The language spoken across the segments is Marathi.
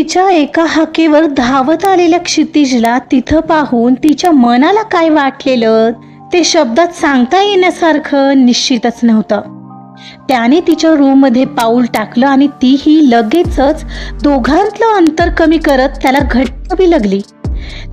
तिच्या एका हाकेवर धावत आलेल्या क्षितिजला तिथं पाहून तिच्या मनाला काय वाटलेलं ते शब्दात सांगता येण्यासारखं निश्चितच नव्हतं. त्याने तिच्या रूममध्ये पाऊल टाकलं आणि तीही लगेचच दोघांतलं अंतर कमी करत त्याला घट्ट बिलगली.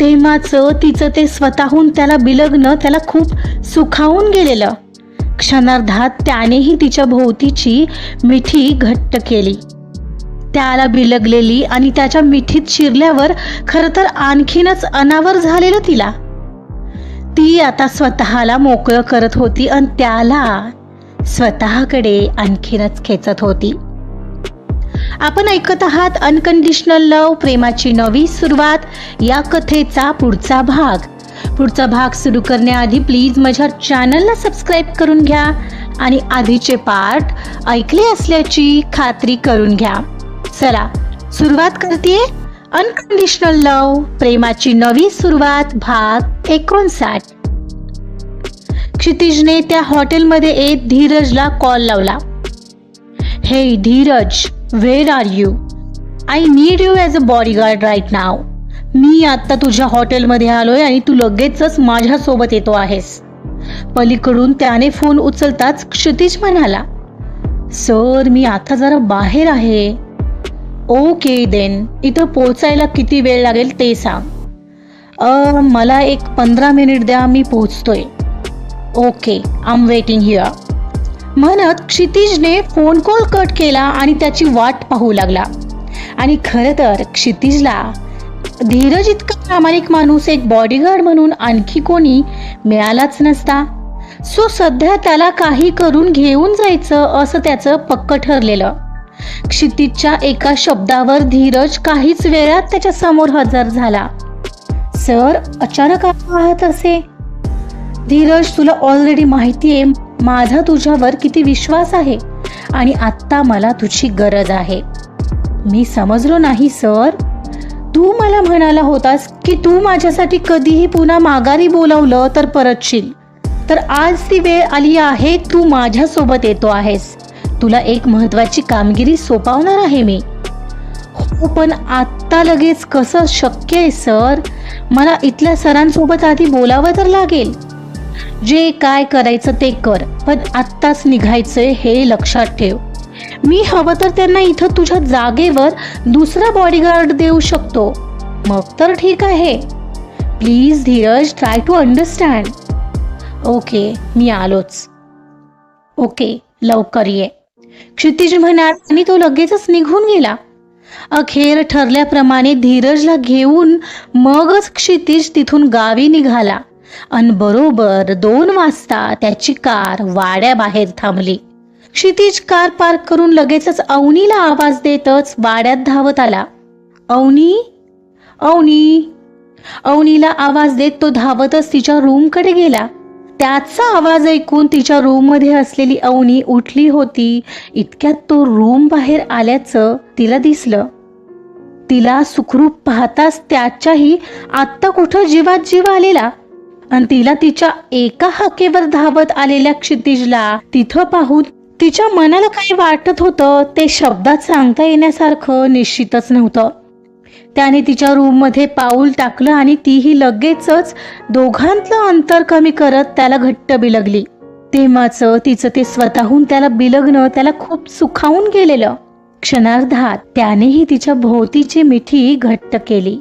तेव्हाचं तिचं ते स्वतःहून त्याला बिलगणं त्याला खूप सुखावून गेलेलं. क्षणार्धात त्यानेही तिच्या भोवतीची मिठी घट्ट केली. त्याला बिलगलेली आणि त्याच्या मिठीत शिरल्यावर खर तर आणखीनच अनावर झालेलं तिला. ती आता स्वतःला मोकळं करत होती आणि त्याला स्वतःकडे आणखीनच खेचत होती. आपण ऐकत आहात अनकंडिशनल लव प्रेमाची नवी सुरुवात. या कथेचा पुढचा भाग. पुढचा भाग सुरू करण्याआधी प्लीज माझ्या चॅनलला सबस्क्राईब करून घ्या. आणि आधीचे पार्ट ऐकले असल्याची खात्री करून घ्या. चला सुरुवात करते अनकंडिशनल लव प्रेमाची नवी सुरुवात भाग एकोणसाठ. क्षितिजने त्या हॉटेलमध्ये येत धीरजला कॉल लावला. हे Dhiraj where are you I need you as a bodyguard right now मी आत्ता तुझ्या हॉटेलमध्ये आलोय आणि तू लगेचच माझ्यासोबत येतो आहेस. पलीकडून त्याने फोन उचलताच क्षितिज म्हणाला सर मी आता जरा बाहेर आहे. Okay then. इथं पोचायला किती वेळ लागेल ते सांग. मला एक पंधरा मिनिट द्या मी पोहोचतोय. ओके आम वेटिंग हिअर म्हणत क्षितिजने फोन कॉल कट केला आणि त्याची वाट पाहू लागला. आणि खरं तर क्षितिजला धीरज इतका प्रामाणिक माणूस एक बॉडीगार्ड म्हणून आणखी कोणी मिळालाच नसता. सो सध्या त्याला काही करून घेऊन जायचं असं त्याचं पक्क ठरलेलं. क्षितिजच्या एका शब्दावर धीरज काहीच वेळात त्याच्यासमोर हजर झाला. सर अचानक पाहत असे? धीरज तुला ऑलरेडी माहिती आहे माझा तुझ्यावर किती विश्वास आहे आणि आत्ता मला तुझी गरज आहे. मी समजलो नाही सर. तू मला म्हणाला होतास की तू माझ्यासाठी कधीही पुन्हा माघारी बोलावलं तर परतशील. तर आज ती वेळ आली आहे तू माझ्यासोबत येतो आहेस. तुला एक महत्वाची कामगिरी सोपावणार आहे मी. हो पण आत्ता लगेच कसं शक्य आहे सर? मला इथल्या सरांसोबत आधी बोलावं तर लागेल. जे काय करायचं ते कर पण आत्ताच निघायचंय हे लक्षात ठेव. मी हवं तर त्यांना इथं तुझ्या जागेवर दुसरा बॉडीगार्ड देऊ शकतो. मग तर ठीक आहे. Please Dhiraj try to understand okay मी आलोच. ओके लवकर ये. क्षितिज म्हणाल आणि तो लगेचच निघून गेला. अखेर ठरल्याप्रमाणे धीरजला घेऊन मगच क्षितिज तिथून गावी निघाला. अन बरोबर दोन वाजता त्याची कार वाड्याबाहेर थांबली. क्षितिज कार पार्क करून लगेचच अवनीला आवाज देतच वाड्यात धावत आला. अवनी? अवनी? अवनीला आवाज देत तो धावतच तिच्या रूमकडे गेला. त्याचा आवाज ऐकून तिच्या रूममध्ये असलेली अवनी उठली होती. इतक्यात तो रूम बाहेर आल्याचं तिला दिसलं. तिला सुखरूप पाहताच त्याच्याही आत्ता कुठं जीवात जीव आलेला. आणि तिला तिच्या एका हाकेवर धावत आलेल्या क्षितिजला तिथं पाहून तिच्या मनाला काही वाटत होतं ते शब्दात सांगता येण्यासारखं निश्चितच नव्हतं. त्याने तिच्या रूममध्ये पाऊल टाकलं आणि तीही लगेचच दोघांतलं अंतर कमी करत त्याला घट्ट बिलगली. तेव्हाचं तिचं ते स्वतःहून त्याला बिलगणं त्याला खूप सुखावून गेलेलं. क्षणार्धात त्यानेही तिच्या भोवतीची मिठी घट्ट केली.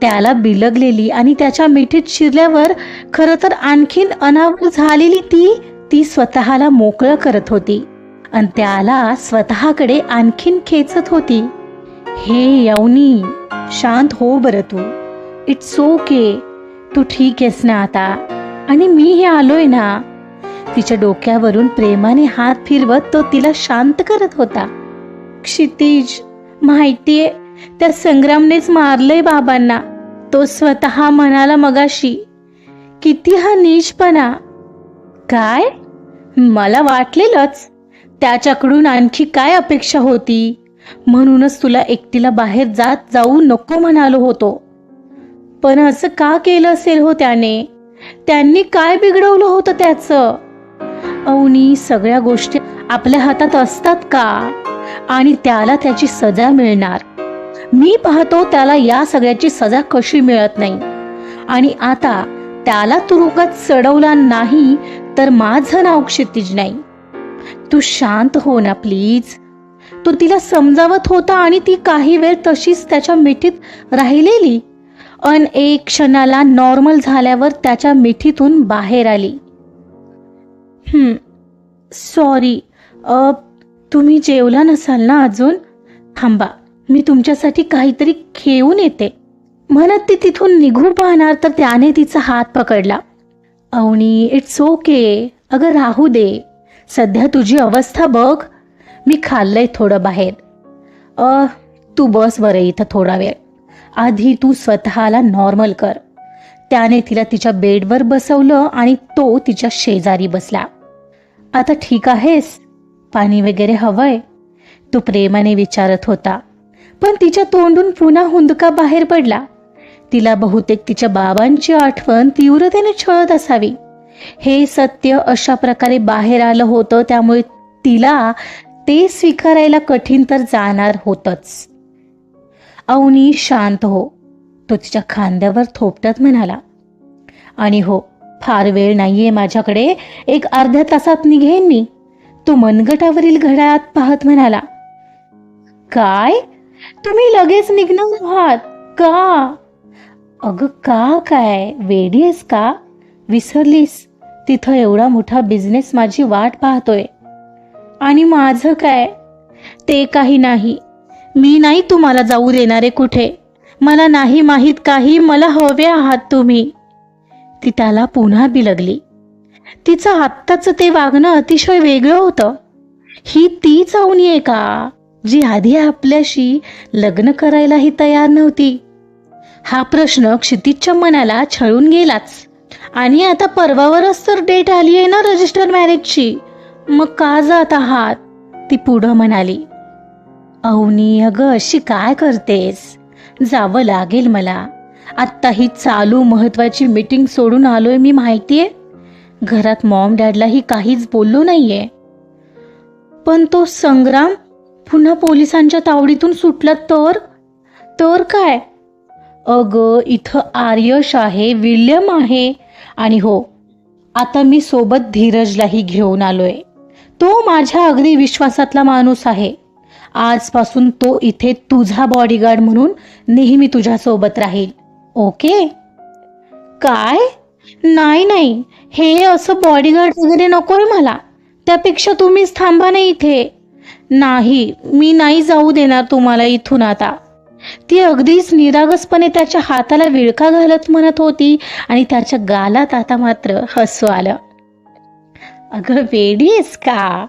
त्याला बिलगलेली आणि त्याच्या मिठीत शिरल्यावर खरं तर आणखीन अनावर झालेली ती ती स्वतःला मोकळं करत होती. आणि त्याला स्वतःकडे आणखीन खेचत होती. हे यवनी! शांत हो बरं तू. इट्स ओके तू ठीक आहेस ना आता? आणि मी हे आलोय ना? तिच्या डोक्यावरून प्रेमाने हात फिरवत तो तिला शांत करत होता. क्षितिज माहितीये त्या संग्रामनेच मारलंय बाबांना. तो स्वतः म्हणाला मगाशी किती हा नीचपणा. काय? मला वाटलेलंच. त्याच्याकडून आणखी काय अपेक्षा होती? म्हणूनच तुला एकटीला बाहेर जात जाऊ नको म्हणालो होतो. पण असं का केलं असेल हो त्याने? त्यांनी काय बिघडवलं होतं त्याचं? अवनी सगळ्या गोष्टी आपल्या हातात असतात का? आणि त्याला त्याची सजा मिळणार. मी पाहतो त्याला या सगळ्याची सजा कशी मिळत नाही. आणि आता त्याला तुरुंगात चढवला नाही तर माझं नाव क्षितिज नाही. तू शांत हो ना प्लीज. तो तिला समजावत होता आणि ती काही वेळ तशीच त्याच्या मिठीत राहिलेली. अन एक क्षणाला नॉर्मल झाल्यावर त्याच्या मिठीतून बाहेर आली. सॉरी अ तुम्ही जेवला नसाल ना अजून? थांबा मी तुमच्यासाठी काहीतरी खेळून येते. म्हणत ती तिथून निघून पाहणार तर त्याने तिचा हात पकडला. अवनी इट्स ओके अगं राहू दे. सध्या तुझी अवस्था बघ. मी खाल्लंय थोडं बाहेर. अ तू बस बरं इथं थोडा वेळ. आधी तू स्वतःला नॉर्मल कर. त्याने तिला तिच्या बेडवर बसवलं आणि तो तिच्या शेजारी बसला. आता ठीक आहेस? पाणी वगैरे हवंय? तो प्रेमाने विचारत होता. पण तिच्या तोंडून पुन्हा हुंदका बाहेर पडला. तिला बहुतेक तिच्या बाबांची आठवण तीव्रतेने छळत असावी. हे सत्य अशा प्रकारे बाहेर आलं होतं त्यामुळे तिला ते स्वीकारायला कठीण तर जाणार होतच. अवनी शांत हो. तो तिच्या खांद्यावर थोपटत म्हणाला आणि हो फार वेळ नाहीये माझ्याकडे. एक अर्ध्या तासात निघेन मी. तो मनगटावरील घड्याळात पाहत म्हणाला काय? तुम्ही लगेच निघणार आहात? का? अगं का काय? वेडी आहेस का? विसरलीस? तिथं एवढा मोठा बिझनेस माझी वाट पाहतोय. आणि माझं काय? ते काही नाही. मी नाही तुम्हाला जाऊ देणारे कुठे? मला नाही माहीत काही. मला हवे आहात तुम्ही. ती त्याला पुन्हा बिलगली. तिचं आत्ताचं ते वागणं अतिशय वेगळं होतं. ही ती चावणी आहे का? जी आधी आपल्याशी लग्न करायलाही तयार नव्हती. हा प्रश्न क्षितिजच्या मनाला छळून गेलाच. आणि आता परवावरच तर डेट आली आहे ना रजिस्टर मॅरेजची? मग का जात आहात? ती पुढं म्हणाली अवनी अगं अशी काय करतेस? जावं लागेल मला. आत्ता ही चालू महत्वाची मीटिंग सोडून आलोय मी माहितीये? घरात मॉम डॅडलाही काहीच बोललो नाहीये. पण तो संग्राम पुन्हा पोलिसांच्या तावडीतून सुटला तर? तर काय? अग इथं आर्यश आहे विल्यम आहे. आणि हो आता मी सोबत धीरजलाही घेऊन आलोय. तो माझ्या अगदी विश्वासातला माणूस आहे. आजपासून तो इथे तुझा बॉडीगार्ड म्हणून नेहमी तुझ्यासोबत राहील. ओके? काय? नाही नाही. हे असं बॉडीगार्ड वगैरे नकोय मला. त्यापेक्षा तुम्हीच थांबा ना इथे. नाही मी नाही जाऊ देणार तुम्हाला इथून आता. ती अगदीच निरागसपणे त्याच्या हाताला विळखा घालत म्हणत होती आणि त्याच्या गालात आता मात्र हसू आलं. अगं वेडी आहेस का?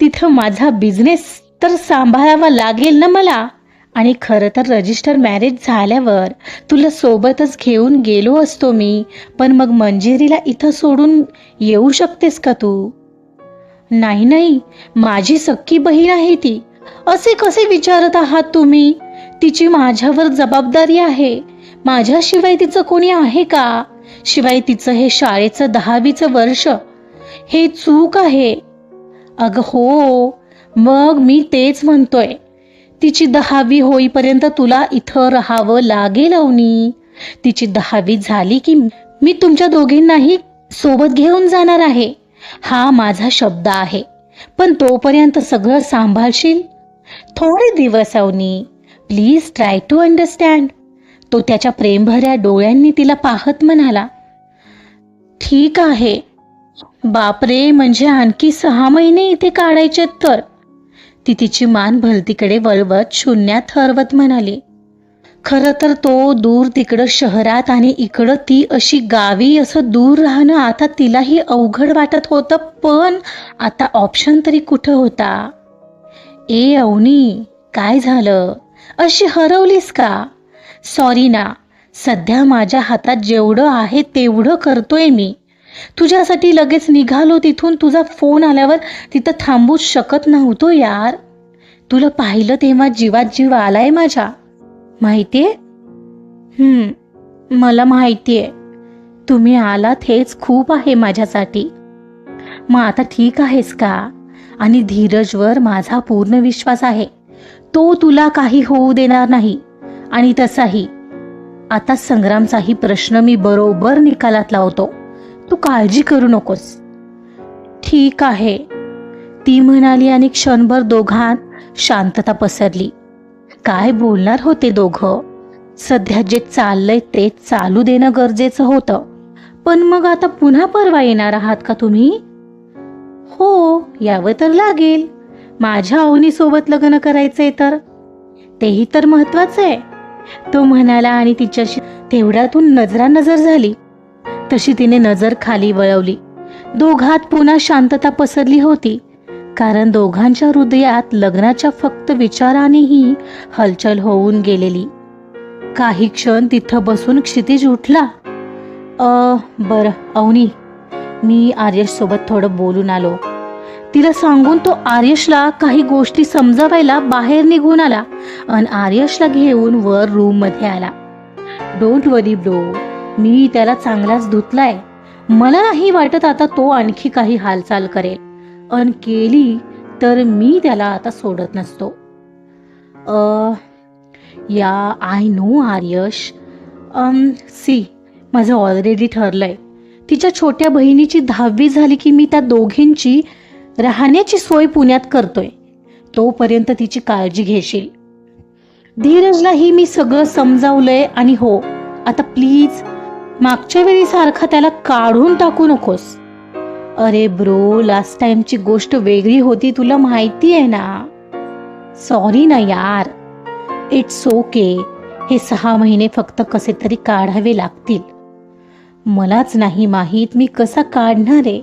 तिथं माझा बिझनेस तर सांभाळावा लागेल ना मला? आणि खरं तर रजिस्टर मॅरेज झाल्यावर तुला सोबतच घेऊन गेलो असतो मी पण मग मंजिरीला इथं सोडून येऊ शकतेस का तू? नाही नाही माझी सक्की बहीण आहे ती. असे कसे विचारत आहात तुम्ही? तिची माझ्यावर जबाबदारी आहे. माझ्याशिवाय तिचं कोणी आहे का? शिवाय तिचं हे शाळेचं दहावीचं वर्ष हे चूक आहे. अग हो मग मी तेच म्हणतोय. तिची दहावी होईपर्यंत तुला इथं राहावं लागेल अवनी. तिची दहावी झाली की मी तुमच्या दोघींनाही सोबत घेऊन जाणार आहे. हा माझा शब्द आहे. पण तोपर्यंत सगळं सांभाळशील? थोडे दिवस Avani. Please try to understand. तो त्याच्या प्रेमभऱ्या डोळ्यांनी तिला पाहत म्हणाला ठीक आहे. बापरे म्हणजे आणखी सहा महिने इथे काढायचे तर? ती तिची मान भलतीकडे वळवत शून्यात हरवत म्हणाली. खरं तर तो दूर तिकडं शहरात आणि इकडं ती अशी गावी असं दूर राहणं आता तिलाही अवघड वाटत होतं पण आता ऑप्शन तरी कुठं होता? ए अवनी काय झालं? अशी हरवलीस का? सॉरी ना सध्या माझ्या हातात जेवढं आहे तेवढं करतोय मी. तुझ्यासाठी लगेच निघालो तिथून तुझा फोन आल्यावर तिथं थांबूच शकत नव्हतो यार. तुला पाहिलं तेव्हा जीवात जीव आलाय माझ्या. माहितीये? हम्म मला माहितीये. तुम्ही आलात हेच खूप आहे माझ्यासाठी. मग आता ठीक आहेस का? आणि धीरजवर माझा पूर्ण विश्वास आहे. तो तुला काही होऊ देणार नाही. आणि तसाही. आता संग्रामचाही प्रश्न मी बरोबर निकालात लावतो. तू काळजी करू नकोस. ठीक आहे. ती म्हणाली आणि क्षणभर दोघांत शांतता पसरली. काय बोलणार होते दोघं? सध्या जे चाललंय ते चालू देणं गरजेचं होतं. पण मग आता पुन्हा परवा येणार आहात का तुम्ही? हो यावं तर लागेल. माझ्या अवनीसोबत लग्न करायचंय तर? तेही तर महत्वाचं आहे. तो म्हणाला आणि तिच्याशी तेवढ्यातून नजरानजर झाली. तशी तिने नजर खाली वळवली. दोघात पुन्हा शांतता पसरली होती. कारण दोघांच्या हृदयात लग्नाच्या फक्त विचारानेही हलचल होऊन गेलेली. काही क्षण तिथं बसून क्षितिज उठला. अ बरं अवनी मी आर्यश सोबत थोडं बोलून आलो. तिला सांगून तो आर्यशला काही गोष्टी समजावायला बाहेर निघून आला. आणि आर्यशला घेऊन वर रूममध्ये आला. डोंट वरी ब्रो मी त्याला चांगलाच धुतलाय. मला नाही वाटत आता तो आणखी काही हालचाल करेल. अन केली तर मी त्याला आता सोडत नसतो. अ yeah I know Aryash. Um see माझं ऑलरेडी ठरलंय. तिच्या छोट्या बहिणीची दहावी झाली की मी त्या दोघींची राहण्याची सोय पुण्यात करतोय. तोपर्यंत तिची काळजी घेशील. धीरजलाही मी सगळं समजावलंय आणि हो आता प्लीज मागच्या वेळी सारखा त्याला काढून टाकू नकोस. अरे ब्रो लास्ट टाइमची गोष्ट वेगळी होती तुला माहिती आहे ना? सॉरी ना यार. इट्स ओके हे सहा महिने फक्त कसे तरी काढावे लागतील. मलाच नाही माहीत मी कसा काढणार आहे.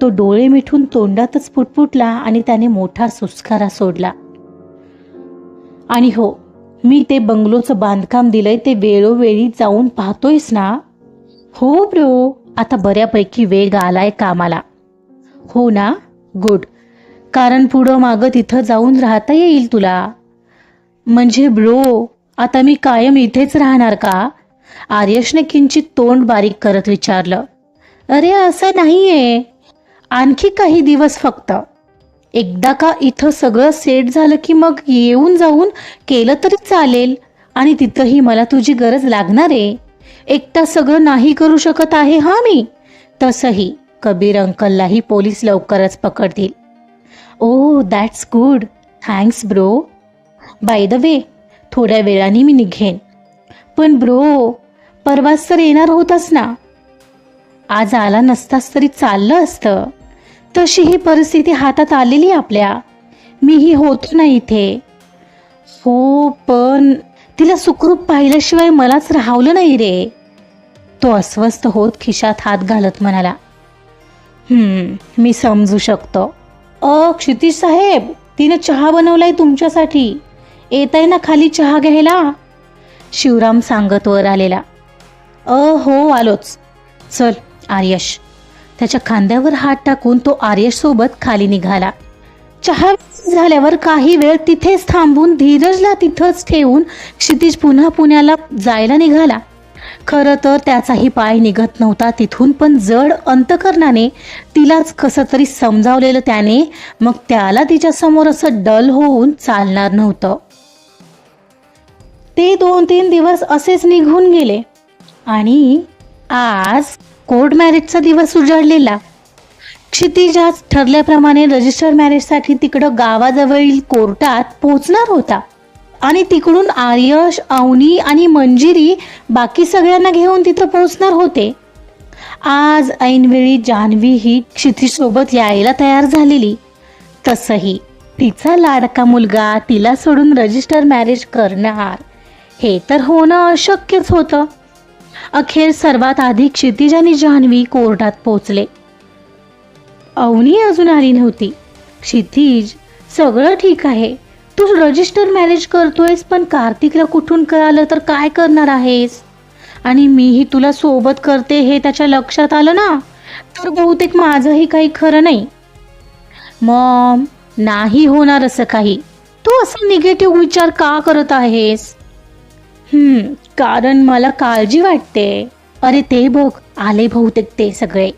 तो डोळे मिठून तोंडातच फुटफुटला आणि त्याने मोठा सुस्कारा सोडला. आणि हो मी ते बंगलोचं बांधकाम दिलंय ते वेळोवेळी जाऊन पाहतोयस ना? हो ब्रो आता बऱ्यापैकी वेग आलाय कामाला. हो ना? गुड. कारण पुढं मागं तिथं जाऊन राहता येईल तुला. म्हणजे ब्रो आता मी कायम इथेच राहणार का? आर्यशने किंचित तोंड बारीक करत विचारलं. अरे असं नाहीये. आणखी काही दिवस फक्त. एकदा का इथं सगळं सेट झालं की मग येऊन जाऊन केलं तरी चालेल. आणि तिथंही मला तुझी गरज लागणार आहे. एकटा सगळं नाही करू शकत आहे हा मी. तसंही कबीर अंकललाही पोलीस लवकरच पकडतील. ओ that's good thanks bro by the way थोड्या वेळाने मी निघेन. पण ब्रो परवाच तर येणार होतास ना. आज आला नसतास तरी चाललं असतं. तशी ही परिस्थिती हातात आलेली आपल्या. मीही होतो ना इथे. हो पण तिला सुखरूप पाहिल्याशिवाय मलाच राहवलं नाही रे. तो अस्वस्थ होत खिशात हात घालत म्हणाला. मी समजू शकतो. अ क्षितिश साहेब तिने चहा बनवलाय तुमच्यासाठी. येत आहे ना खाली चहा घ्यायला? शिवराम सांगत वर आलेला. अ हो आलोच. चल आर्यश. त्याच्या खांद्यावर हात टाकून तो आर्यश सोबत खाली निघाला. चहा झाल्यावर काही वेळ तिथेच थांबून धीरजला तिथंच ठेवून क्षितिज पुन्हा पुण्याला जायला निघाला. खरं तर त्याचाही पाय निघत नव्हता तिथून पण जड अंतकरणाने तिलाच कसं तरी समजावलेलं त्याने मग त्याला तिच्या समोर असं डल होऊन चालणार नव्हतं. ते दोन तीन दिवस असेच निघून गेले. आणि आज कोर्ट मॅरेजचा दिवस उजाडलेला. क्षितिज ठरल्याप्रमाणे रजिस्टर मॅरेजसाठी तिकडं गावाजवळील कोर्टात पोहोचणार होता. आणि तिकडून आर्यश अवनी आणि मंजिरी बाकी सगळ्यांना घेऊन तिथं पोहोचणार होते. आज ऐनवेळी जान्हवी ही क्षितिजसोबत यायला तयार झालेली. तसंही तिचा लाडका मुलगा तिला सोडून रजिस्टर मॅरेज करणार. हे तर होणं अशक्यच होतं. अखेर सर्वात आधी क्षितिज आणि जान्हवी कोर्टात पोचले. अवनी अजून आली नव्हती. क्षितिज सगळं ठीक आहे. तू रजिस्टर मॅरेज करतोयस पण कार्तिकला कुठून कळालं तर काय करणार आहेस? आणि मीही तुला सोबत करते हे त्याच्या लक्षात आलं ना? तर बहुतेक माझंही काही खरं नाही. मॉम नाही होणार असं काही. तू असं निगेटिव्ह विचार का करत आहेस? हम्म कारण मला काळजी वाटते. अरे ते बघ आले बहुतेक ते सगळे.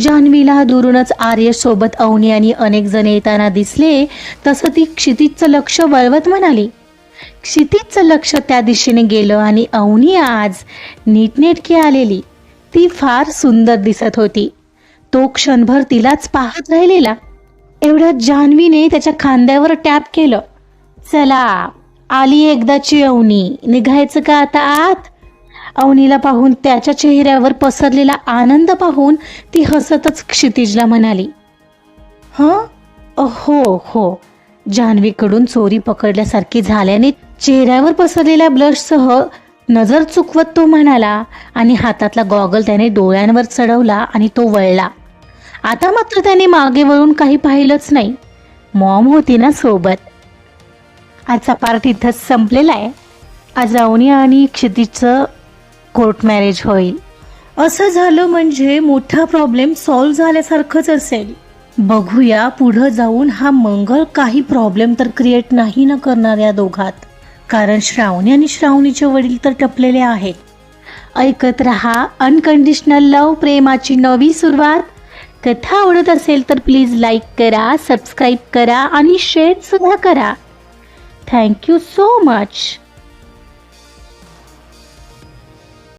जान्हवीला दुरूनच आर्य सोबत अवनी आणि अनेक जण येताना दिसले तसं ती क्षितिजचं लक्ष वळवत म्हणाली. क्षितिजचं लक्ष त्या दिशेने गेलं आणि अवनी आज नीटनेटकी आलेली. ती फार सुंदर दिसत होती. तो क्षणभर तिलाच पाहत राहिलेला. एवढ्यात जान्हवीने त्याच्या खांद्यावर टॅप केलं. चला आली एकदाची अवनी निघायचं का आता आत? अवनीला पाहून त्याच्या चेहऱ्यावर पसरलेला आनंद पाहून ती हसतच क्षितिजला म्हणाली हं? हो हो. जान्हवीकडून चोरी पकडल्यासारखी झाल्याने चेहऱ्यावर पसरलेल्या ब्लशसह नजर चुकवत तो म्हणाला आणि हातातला गॉगल त्याने डोळ्यांवर चढवला आणि तो वळला. आता मात्र त्याने मागे वळून काही पाहिलंच नाही. मॉम होती ना सोबत. आजचा पार्ट इथंच संपलेला आहे. आज अवनी आणि क्षितिजचं कोर्ट मॅरेज होईल. असं झालं म्हणजे मोठा प्रॉब्लेम सॉल्व्ह झाल्यासारखंच असेल. बघूया पुढं जाऊन हा मंगळ काही प्रॉब्लेम तर क्रिएट नाही ना करणार या दोघात. कारण श्रावणी आणि श्रावणीचे वडील तर टपलेले आहेत. ऐकत रहा अनकंडिशनल लव प्रेमाची नवी सुरुवात. कथा आवडत असेल तर प्लीज लाईक करा सबस्क्राईब करा आणि शेअर सुद्धा करा थँक्यू सो मच